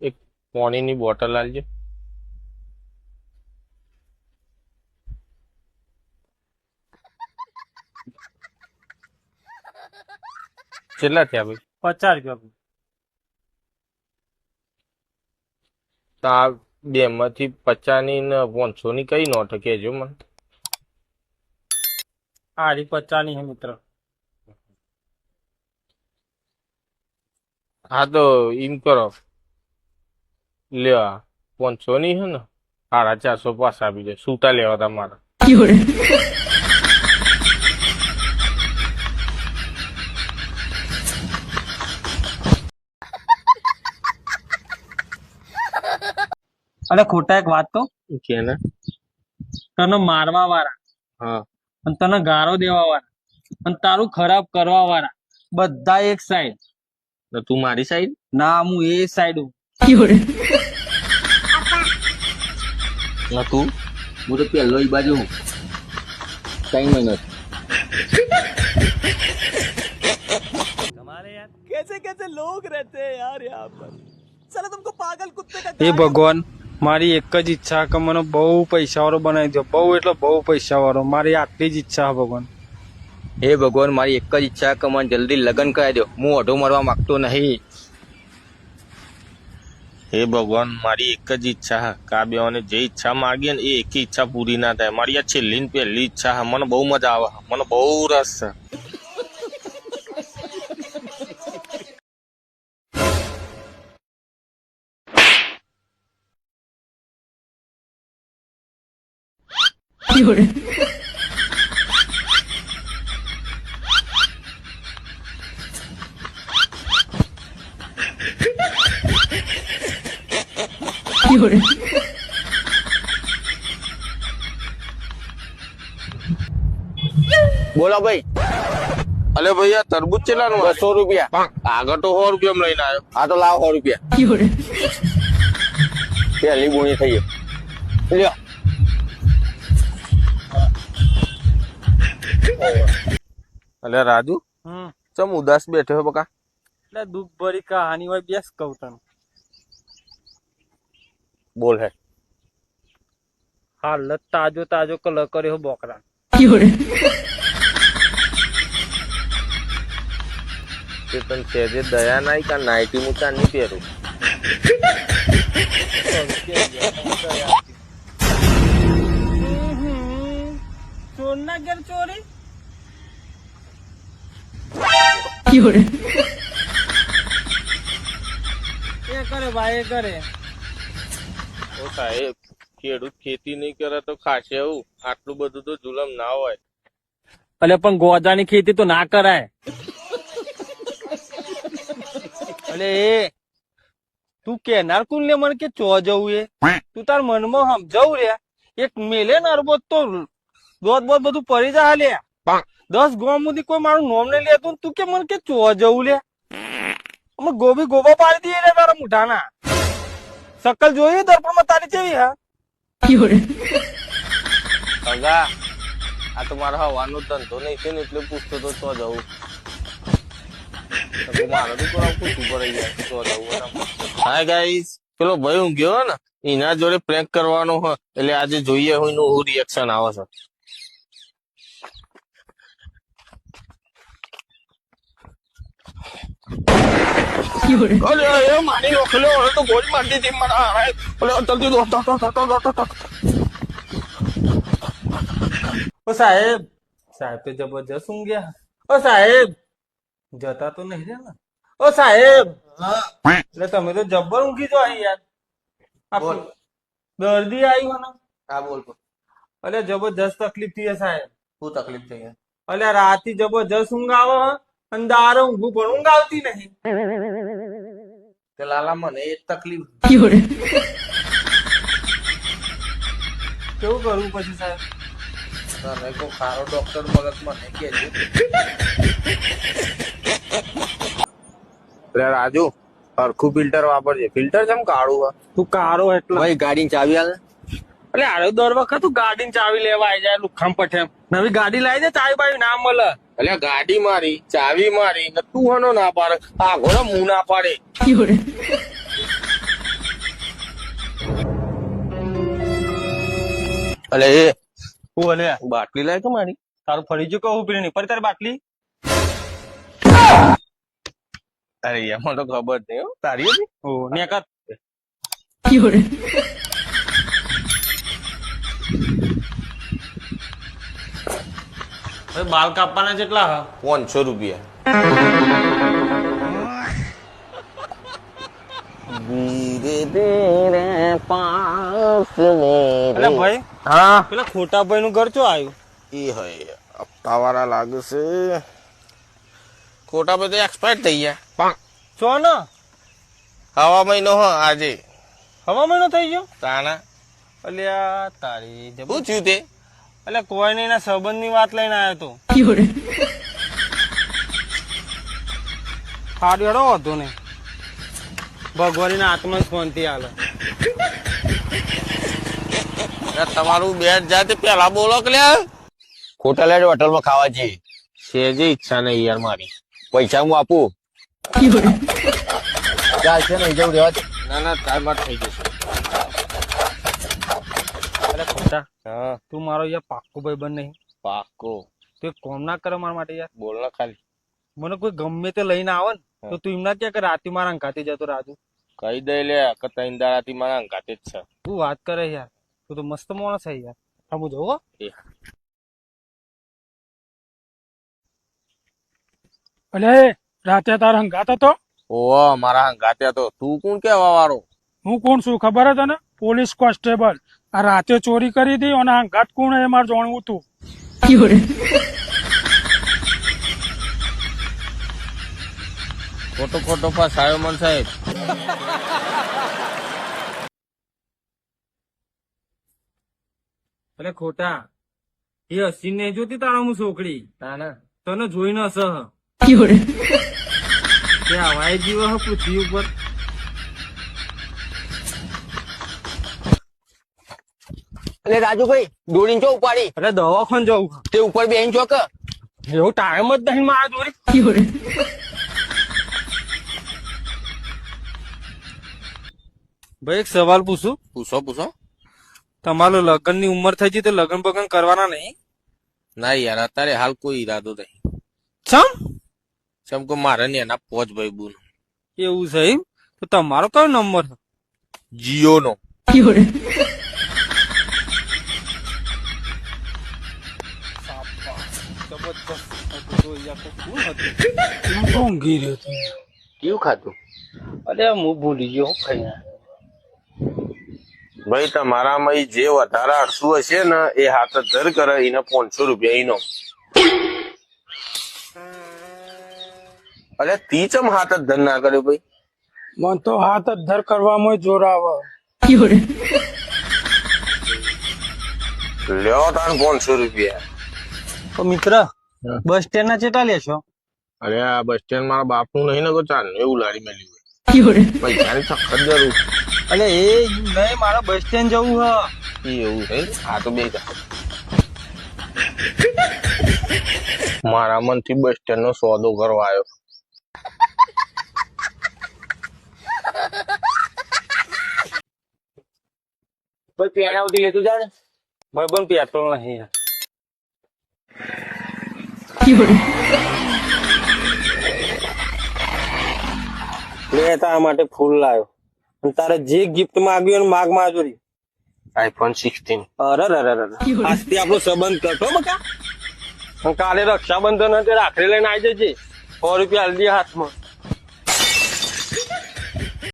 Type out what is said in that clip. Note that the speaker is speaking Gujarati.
એક પાણીની બોટલ આલજે. કેટલા થયા ભાઈ? પચાસ રૂપિયા. તો આ બે માંથી પચાસની ને પાંચસો ની કઈ નોટ કેજો મને? આરી પચાસની હે મિત્ર. હા તો એમ કરો. લ્યો આ પાંચસો ની હે ને? સાડા ચારસો પાસ આપી દે. સૂતા લેવા તમારા. અરે ખોટા એક વાત તો. કે ને તને મારવા વાળા. હા. અને તને ગારો દેવા વાળા. અને તારું ખરાબ કરવા વાળા. બધા એક સાઈડ તો તું મારી સાઈડ ના હું એ સાઈડ，ને તું? હું તો પહેલો ઈ બાજુ હું. કઈ મહિનો? એ ભગવાન મારી એક જ ઈચ્છા કે મને બહુ પૈસા વાળો બનાવી દો બહુ એટલે બહુ પૈસા વાળો મારી આટલી જ ઈચ્છા ભગવાન. હે ભગવાન મારી એક જ ઈચ્છા કે મને જલ્દી લગ્ન કરાવી દો. હું અઢો મરવા માંગતો નહીં. હે ભગવાન મારી એક જ ઈચ્છા છે. કે આ જે ઈચ્છા માગીએ ને એ એક ઈચ્છા પૂરી ના થાય. મારી આ છેલ્લી ને પહેલી ઈચ્છા છે. મને બહુ મજા આવે મને બહુ રસ છે 有有人。બોલો ભાઈ. અલે ભૈયા ચેલા નું બસો રૂપિયા. આગળ તો સો રૂપિયા લઈને આવ્યો. આ તો લાવ સો રૂપિયા. પહેલી ગુણી થઈ લ્યો. અલે રાજુ ચમ ઉદાસ બેઠો બકા? એટલે દુઃખ ભરી કહાની હોય બેસ કહું તને. બોલ હે. હાલત તાજો તાજો કલર કર્યો બોકરા. તે તન સેજે દયા નાઈ કા નાઈટી હું તાન નહીં પહેરું. ચોરના ચોરી એ કરે ભાઈ એ કરે. ઓ સાહેબ ખેડૂત ખેતી નહીં કરે તો ખાશે એવું આટલું બધું તો જુલમ ના હોય. અલે પણ ગોજાની ખેતી તો ના કરાય. અલે એ તું કેનાર કુલ ને મને કે ચો જવું એ? તું તાર મનમાં સમજાવું રે. એક મેલે ને તો દોત બોત બધું પડી જાય લે દસ ગોમ સુધી કોઈ મારું નોમ ને લેતું તું કે મને કે ચો જવું લે? અમે ગોબી ગોબા પાડી દઈએ રે તારા મુઠાના. શકલ જોઈએ દર્પણમાં તારી કેવી હા. 有人，અગા આ તો મારા હવાનો ધંધો નહીં છે ને એટલે પૂછતો તો તો જવું મારો કોઈ પૂછવું પડે તો જવું હાય ગાઈસ પેલો ભાઈ ઊંઘ્યો હે ને એના જોડે પ્રેન્ક કરવાનો હોય એટલે આજે જોઈએ હું નું રિએક્શન આવે છે. અરે એ મારી ઓખલો હવે તો ગોળી મારી દીધી મારા ઓલે જલ્દી દોડ ઓ સાહેબ સાહેબ તો જબરજસ્ત ઊંઘ્યા ઓ સાહેબ જતા તો નહીં રે ને? ઓ સાહેબ એટલે તમે તો જબ્બર ઊંઘી જો અહીં યાર. દર્દી આવી ને હા બોલ અલે જબરજસ્ત તકલીફ થઈ સાહેબ. શું તકલીફ થઈ ગઈ અલે રાતથી જબરજસ્ત ઊંઘ આવે દારો ઊંઘું પણ ઊંઘ આવતી નહીં. તે લાલા મને એ તકલીફ，કેવું કરવું પછી સાહેબ? તને કો સારો ડોક્ટર મગજ મને કેજો અરે રાજુ હરખું ફિલ્ટર વાપરજે. ફિલ્ટર કેમ કાળું તું કારો એટલે. ભાઈ ગાડી ચાવી આલે એટલે આરે દર વખત તું ગાડી ચાવી લેવા આવી જાય લુખામ પઠેમ નવી ગાડી લાવી દે ચાવી બાવી ના મળે. એટલે ગાડી મારી ચાવી મારી ને તું હનો ના પાડે. આ ઘોડો હું ના પાડે. અલે એ હું અલે? બાટલી લાય કે મારી? તારું ફરી જો કહું પીને ફરી તારી બાટલી? અરે એમાં તો ખબર નહીં હો. તારી હતી? ઓ નેકત. 有人，હવે બાલ કાપવાના જેટલા હા. પાંચસો રૂપિયા. એટલે ભાઈ હા. પેલા ખોટા ભાઈ નું ઘર ચો આવ્યું? એ હોય હપ્તાવાળા લાગે છે ખોટા બધે એક્સપાયર થઈ ગયા. ચો ને? હવા મહિનો હ આજે. હવા મહિનો થઈ ગયો? તાણા. અલ્યા તારી શું થયું તે? એટલે કોઈ નહીં સંબંધની વાત લઈને આવ્યો તો. સારું હેડો હતો ને ભગવાનના ના આત્મા શાંતિ હાલે. તમારું બે જાતે પેલા બોલો કે ખોટા હોટલમાં ખાવા જઈએ. છે જે ઈચ્છા નહીં યાર મારી. પૈસા હું આપું? ચાલશે ને જવું રહેવા ના ના તાર થઈ જશે. અરે હા. તું મારો યાર પાક્કો ભાઈ બન નહીં. પાક્કો. તું એક કોમ ના કરે મારા માટે યાર. બોલ ના ખાલી. મને કોઈ ગમે તે લઈને આવે ને તો તું એમના ક્યાં કે રાતી મારા અંકાતે જતો રાજુ. કહી દે લે કે ત્રણ રાતી મારા અંકાતે જ છે. તું વાત કરે યાર. તું તો મસ્ત માણસ છે યાર. હા હું. જવું અલે રાતે તાર હંગાત હતો? ઓ મારા અંગાતે તો તું કોણ કેવા વાળો? હું કોણ છું ખબર છે તને? Police constable. આ રાતે ચોરી કરી હતી અને આ ઘટકુણ એ મારે જાણવું હતું. ખોટો ખોટો પાસ આવ્યો મન સાહેબ. અરે ખોટા એ હસીન ને જોતી તારા હું છોકરી? તને. જોઈ ન સહ કે આવાય જીવ પૃથ્વી ઉપર. એટલે રાજુભાઈ દોડીને ચો ઉપાડી. અરે દવાખાન જવું. તે ઉપર બેહીને ચોક એવો ટાઈમ જ નહીં મારા જોડે. ભાઈ એક સવાલ પૂછું. પૂછો પૂછો. તમારું લગ્નની ઉંમર થઈ ગઈ તો લગ્ન બગન કરવાના નહીં? ના યાર અત્યારે હાલ કોઈ ઈરાદો નહીં. ચમ? ચમ કો મારે ને એના પોચ ભાઈ બુન એવું છે એમ? તો તમારો કયો નંબર છે? જીઓ નો ઊંઘી રહ્યો હતો? કેવું ખાતું અરે હું ભૂલી ગયો ખાઈ ભાઈ તમારામાં જે વધારે અડસું હશે ને એ હાથ ધર કરે એને પાંચસો રૂપિયા ઈનો. અરે તી ચમ હાથ જ ધર ના કર્યો ભાઈ? મન તો હાથ જ ધર કરવામાં જોર આવે，લ્યો તાન પાંચસો રૂપિયા. તો મિત્ર બસ સ્ટેન્ડ ના ચેટા લેશો અરે આ બસ સ્ટેન્ડ મારા બાપનું નહીં ને ચાલ એવું લારી મેલી હોય. પૈસાની સખત જરૂર અલે એ નહીં મારે બસ સ્ટેન્ડ જવું હ. એવું છે? આ તો બે મારા મનથી બસ સ્ટેન્ડ નો સોદો કરવા આવ્યો ભાઈ પેણા ઉધી લેતું જા ભાઈ બન પેટ્રોલ નહીં，મેં તારા માટે ફૂલ લાવ્યો. અને તારે જે ગિફ્ટ માંગ્યું ને માગ માજુરી. આઈફોન સિક્સટીન અરે અરે અરે આજથી આપણો સંબંધ કરતો બકા. કાલે રક્ષાબંધન હતી રાખડી લઈને આવી જજે. સો રૂપિયા હલ્દી હાથમાં.